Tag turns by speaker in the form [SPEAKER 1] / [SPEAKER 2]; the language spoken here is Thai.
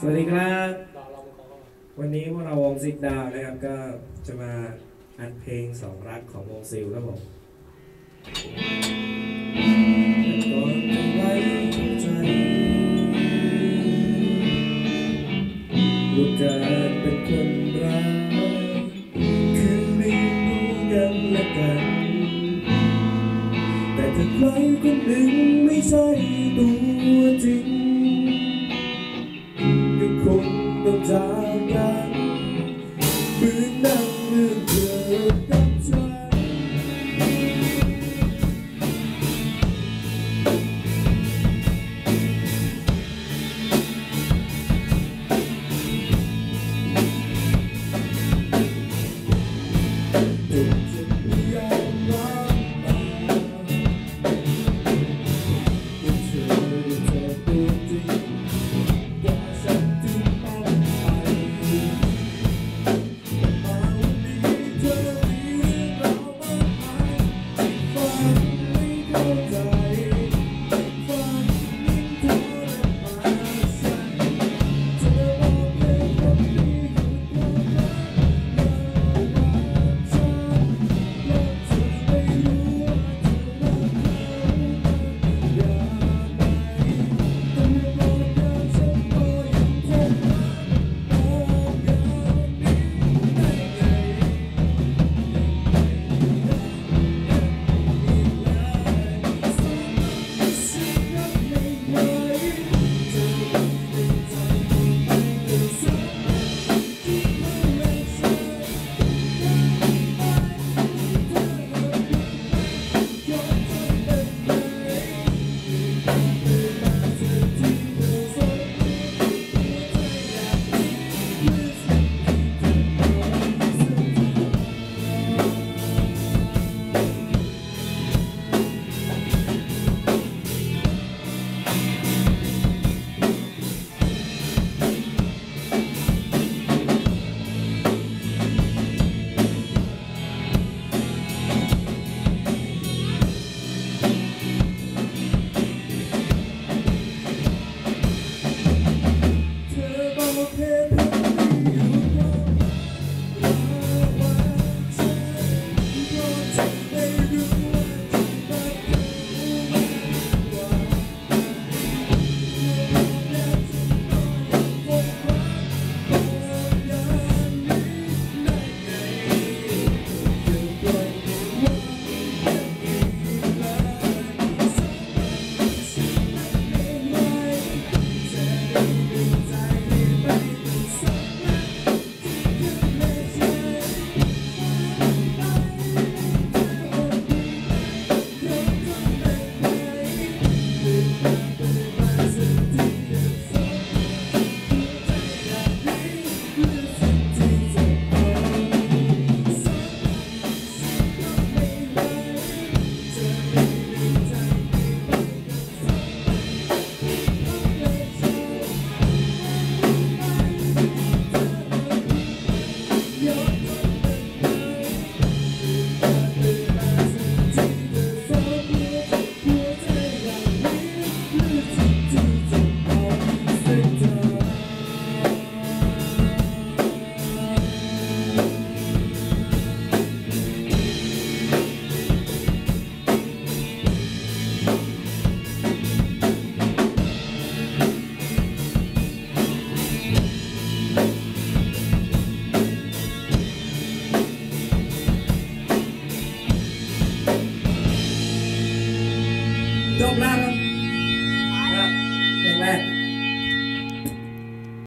[SPEAKER 1] สวัสดีครับ วันนี้พวกเราวงซิกดาวนะครับก็จะมาอันเพลงสองรักของวงซิลครับผมตอนไว้ใจลูกการเป็นคนรักคือไม่รู้กันและกัน แต่ถ้าใครคนหนึ่งไม่ใช่ตัวจริง จากกัน Don't matter.